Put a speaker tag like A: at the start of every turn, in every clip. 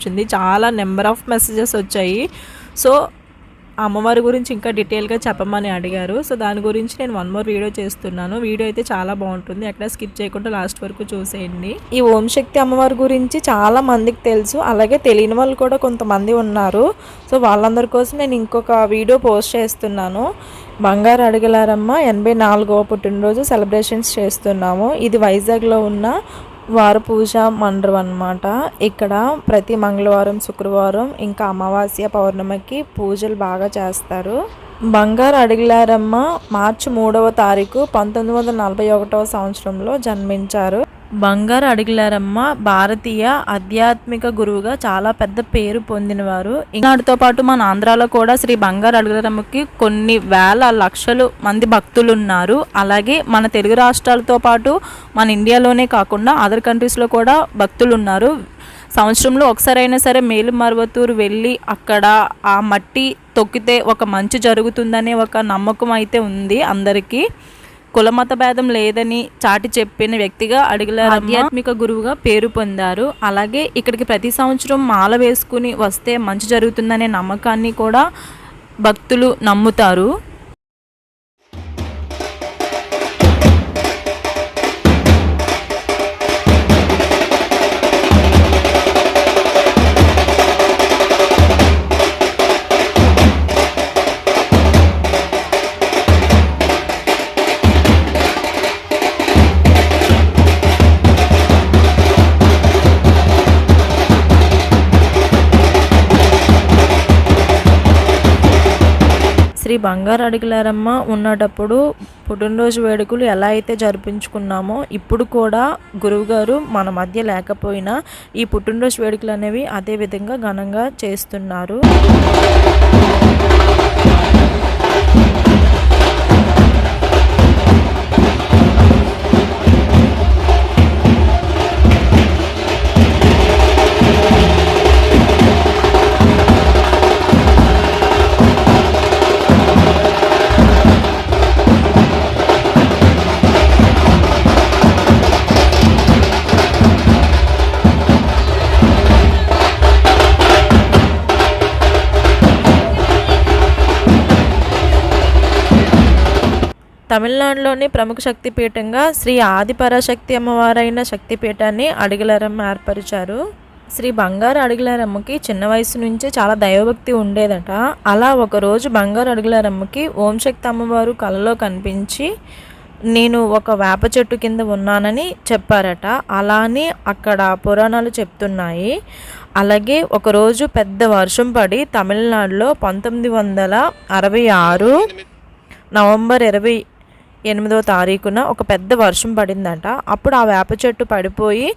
A: వచ్చింది. చాలా number of messages వచ్చాయి. సో అమ్మవారి గురించి ఇంకా డీటెయిల్గా చెప్పమని అడిగారు. సో దాని గురించి నేను వన్ మోర్ వీడియో చేస్తున్నాను. వీడియో అయితే చాలా బాగుంటుంది. ఎక్కడ స్కిప్ చేయకుండా లాస్ట్ వరకు చూసేయండి. ఈ ఓం శక్తి అమ్మవారి గురించి చాలా మందికి తెలుసు. అలాగే తెలియని వాళ్ళు కూడా కొంతమంది ఉన్నారు. సో వాళ్ళందరి కోసం నేను ఇంకొక వీడియో పోస్ట్ చేస్తున్నాను. బంగారు అడగలారమ్మ ఎనభై నాలుగవ పుట్టినరోజు సెలబ్రేషన్స్ చేస్తున్నాము. ఇది వైజాగ్లో ఉన్న వార పూజ మండపం అన్నమాట. ఇక్కడ ప్రతి మంగళవారం శుక్రవారం ఇంకా అమావాస్య పౌర్ణమికి పూజలు బాగా చేస్తారు. బంగారు అడిగిలారమ్మ మార్చి మూడవ తారీఖు పంతొమ్మిది వందల నలభై ఒకటవ సంవత్సరంలో జన్మించారు. బంగారు అడుగులారమ్మ భారతీయ ఆధ్యాత్మిక గురువుగా చాలా పెద్ద పేరు పొందినవారు. ఈనాటితో పాటు మన ఆంధ్రాలో కూడా శ్రీ బంగారు అడుగులారమ్మకి కొన్ని వేల లక్షలు మంది భక్తులు ఉన్నారు అలాగే మన తెలుగు రాష్ట్రాలతో పాటు మన ఇండియాలోనే కాకుండా అదర్ కంట్రీస్లో కూడా భక్తులు ఉన్నారు సంవత్సరంలో ఒకసారైనా సరే మేలు మరువతూరు వెళ్ళి అక్కడ ఆ మట్టి తొక్కితే ఒక మంచి జరుగుతుందనే ఒక నమ్మకం అయితే ఉంది అందరికీ. కులమత భేదం లేదని చాటి చెప్పిన వ్యక్తిగా అడిగిన ఆధ్యాత్మిక గురువుగా పేరు పొందారు. అలాగే ఇక్కడికి ప్రతి సంవత్సరం మాల వేసుకుని వస్తే మంచి జరుగుతుందనే నమ్మకాన్ని కూడా భక్తులు నమ్ముతారు. శ్రీ బంగారు అడిగిలారమ్మ ఉన్నటప్పుడు పుట్టినరోజు వేడుకలు ఎలా అయితే జరిపించుకున్నామో ఇప్పుడు కూడా గురువుగారు మన మధ్య లేకపోయినా ఈ పుట్టినరోజు వేడుకలు అనేవి అదే విధంగా ఘనంగా చేస్తున్నారు. తమిళనాడులోని ప్రముఖ శక్తిపీఠంగా శ్రీ ఆదిపరాశక్తి అమ్మవారైన శక్తిపీఠాన్ని అడిగలరమ్మ ఏర్పరిచారు. శ్రీ బంగారు అడిగలారమ్మకి చిన్న వయసు నుంచే చాలా దైవభక్తి ఉండేదట. అలా ఒకరోజు బంగారు అడిగలారమ్మకి ఓం శక్తి అమ్మవారు కలలో కనిపించి నేను ఒక వేప చెట్టు కింద ఉన్నానని చెప్పారట. అలానే అక్కడ పురాణాలు చెప్తున్నాయి. అలాగే ఒకరోజు పెద్ద వర్షం పడి తమిళనాడులో పంతొమ్మిది వందల అరవై ఆరు నవంబర్ ఇరవై ఎనిమిదో తారీఖున ఒక పెద్ద వర్షం పడిందంట. అప్పుడు ఆ వేప చెట్టు పడిపోయి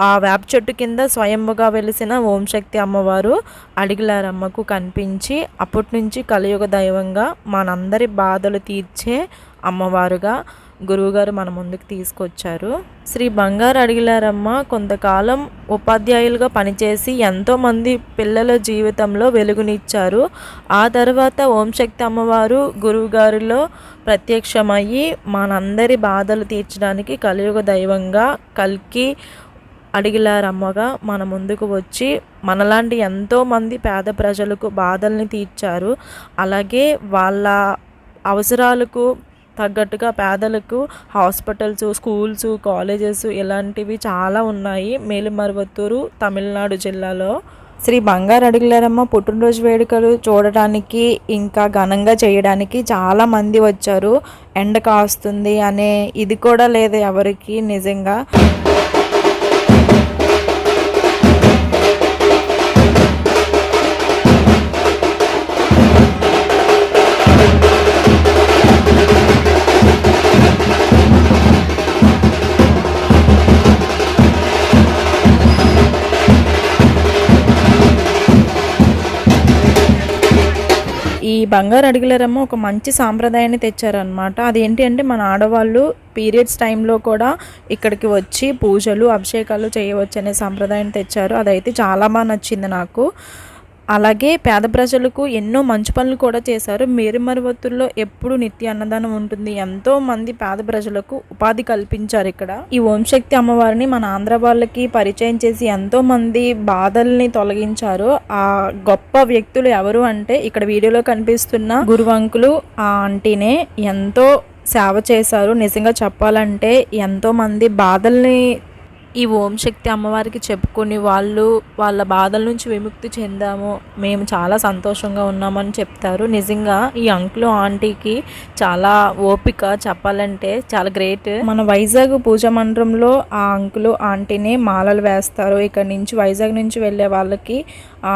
A: ఆ వేప చెట్టు కింద స్వయంగా వెలిసిన ఓం శక్తి అమ్మవారు అడిగిలారమ్మకు కనిపించి అప్పటి నుంచి కలియుగ దైవంగా మనందరి బాధలు తీర్చే అమ్మవారుగా గురువుగారు మన ముందుకు తీసుకొచ్చారు. శ్రీ బంగారు అడిగిలారమ్మ కొంతకాలం ఉపాధ్యాయులుగా పనిచేసి ఎంతోమంది పిల్లల జీవితంలో వెలుగునిచ్చారు. ఆ తర్వాత ఓం శక్తి అమ్మవారు గురువుగారిలో ప్రత్యక్షమయ్యి మనందరి బాధలు తీర్చడానికి కలియుగ దైవంగా కల్కి అడిగిలారమ్మగా మన ముందుకు వచ్చి మనలాంటి ఎంతోమంది పేద ప్రజలకు బాధల్ని తీర్చారు. అలాగే వాళ్ళ అవసరాలకు తగ్గట్టుగా పేదలకు హాస్పిటల్స్ స్కూల్స్ కాలేజెస్ ఇలాంటివి చాలా ఉన్నాయి. మేలుమరువత్తూరు తమిళనాడు జిల్లాలో. శ్రీ బంగారు అడిగిలారమ్మ పుట్టినరోజు వేడుకలు చూడటానికి ఇంకా ఘనంగా చేయడానికి చాలా మంది వచ్చారు. ఎండ కాస్తుంది అనే ఇది కూడా లేదు ఎవరికి నిజంగా. బంగారు అడిగిలరమ్మ ఒక మంచి సాంప్రదాయాన్ని తెచ్చారనమాట అదేంటి అంటే మన ఆడవాళ్ళు పీరియడ్స్ టైంలో కూడా ఇక్కడికి వచ్చి పూజలు అభిషేకాలు చేయవచ్చు అనే సాంప్రదాయం తెచ్చారు. అదైతే చాలా బాగా నచ్చింది నాకు. అలాగే పేద ప్రజలకు ఎన్నో మంచి పనులు కూడా చేశారు. మేరుమరువత్తుల్లో ఎప్పుడు నిత్య అన్నదానం ఉంటుంది. ఎంతో మంది పేద ప్రజలకు ఉపాధి కల్పించారు ఇక్కడ. ఈ ఓంశక్తి అమ్మవారిని మన ఆంధ్ర వాళ్ళకి పరిచయం చేసి ఎంతో మంది బాధల్ని తొలగించారు. ఆ గొప్ప వ్యక్తులు ఎవరు అంటే ఇక్కడ వీడియోలో కనిపిస్తున్న గురువంకులు ఆ ఆంటీనే ఎంతో సేవ చేశారు. నిజంగా చెప్పాలంటే ఎంతో మంది బాధల్ని ఈ ఓం శక్తి అమ్మవారికి చెప్పుకొని వాళ్ళు వాళ్ళ బాధల నుంచి విముక్తి చెందాము. మేము చాలా సంతోషంగా ఉన్నామని చెప్తారు. నిజంగా ఈ అంకులు ఆంటీకి చాలా ఓపిక చెప్పాలంటే చాలా గ్రేట్ మన వైజాగ్ పూజ మందిరంలో ఆ అంకులు ఆంటీని మాలలు వేస్తారు. ఇక్కడ నుంచి వైజాగ్ నుంచి వెళ్ళే వాళ్ళకి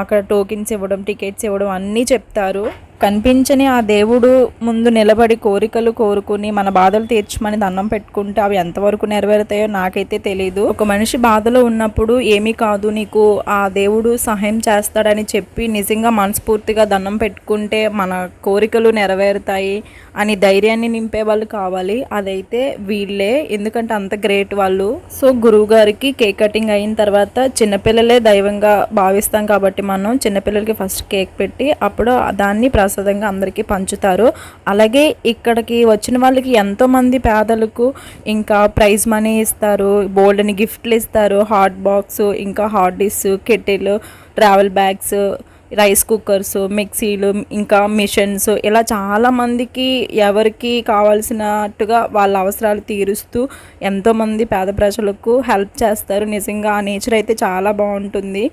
A: అక్కడ టోకెన్స్ ఇవ్వడం టికెట్స్ ఇవ్వడం అన్నీ చెప్తారు. కనిపించని ఆ దేవుడు ముందు నిలబడి కోరికలు కోరుకుని మన బాధలు తీర్చమని దండం పెట్టుకుంటే అవి ఎంతవరకు నెరవేరుతాయో నాకైతే తెలియదు ఒక మనిషి బాధలో ఉన్నప్పుడు ఏమీ కాదు నీకు ఆ దేవుడు సహాయం చేస్తాడని చెప్పి నిజంగా మనస్ఫూర్తిగా దండం పెట్టుకుంటే మన కోరికలు నెరవేరుతాయి అని ధైర్యాన్ని నింపే వాళ్ళు కావాలి. అదైతే వీళ్ళే. ఎందుకంటే అంత గ్రేట్ వాళ్ళు. సో గురువు గారికి కేక్ కటింగ్ అయిన తర్వాత చిన్నపిల్లలే దైవంగా భావిస్తాం కాబట్టి మనం చిన్నపిల్లలకి ఫస్ట్ కేక్ పెట్టి అప్పుడు దాన్ని ప్రసాదంగా అందరికీ పంచుతారు. అలాగే ఇక్కడికి వచ్చిన వాళ్ళకి ఎంతోమంది పేదలకు ఇంకా ప్రైజ్ మనీ ఇస్తారు బోల్డ్ని గిఫ్ట్లు ఇస్తారు హాట్ బాక్స్ ఇంకా hot dish kettle travel bags rice cookers మిక్సీలు ఇంకా మిషన్స్ ఇలా చాలామందికి ఎవరికి కావాల్సినట్టుగా వాళ్ళ అవసరాలు తీరుస్తూ ఎంతోమంది పేద ప్రజలకు హెల్ప్ చేస్తారు. నిజంగా ఆ నేచర్ అయితే చాలా బాగుంటుంది.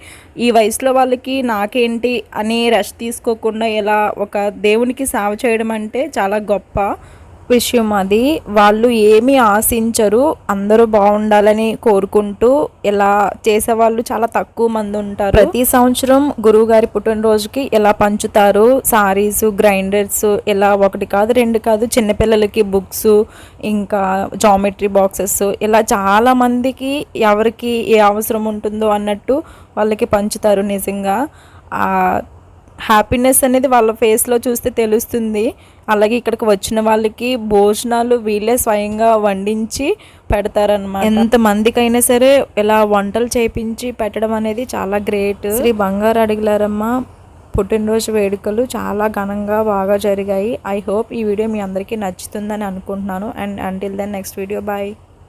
A: ఈ వయసులో వాళ్ళకి నాకేంటి అని రెస్ట్ తీసుకోకుండా ఇలా ఒక దేవునికి సేవ చేయడం అంటే చాలా గొప్ప. విషయం అది. వాళ్ళు ఏమి ఆశించరు. అందరూ బాగుండాలని కోరుకుంటూ ఇలా చేసేవాళ్ళు చాలా తక్కువ మంది ఉంటారు. ప్రతి సంవత్సరం గురువు గారి పుట్టినరోజుకి ఇలా పంచుతారు? సారీస్ గ్రైండర్స్ ఇలా ఒకటి కాదు రెండు కాదు చిన్నపిల్లలకి బుక్స్ ఇంకా జామెట్రీ బాక్సెస్ ఇలా చాలా మందికి ఎవరికి ఏ అవసరం ఉంటుందో అన్నట్టు వాళ్ళకి పంచుతారు నిజంగా. హ్యాపీనెస్ అనేది వాళ్ళ ఫేస్లో చూస్తే తెలుస్తుంది. అలాగే ఇక్కడికి వచ్చిన వాళ్ళకి భోజనాలు వీళ్ళే స్వయంగా వండించి పెడతారనమాట ఎంత మందికైనా సరే ఇలా వంటలు చేయించి పెట్టడం అనేది చాలా గ్రేట్ శ్రీ బంగారు అడిగిలారమ్మ పుట్టినరోజు వేడుకలు చాలా ఘనంగా బాగా జరిగాయి. ఐ హోప్ ఈ వీడియో మీ అందరికీ నచ్చుతుందని అనుకుంటున్నాను. And until then next video bye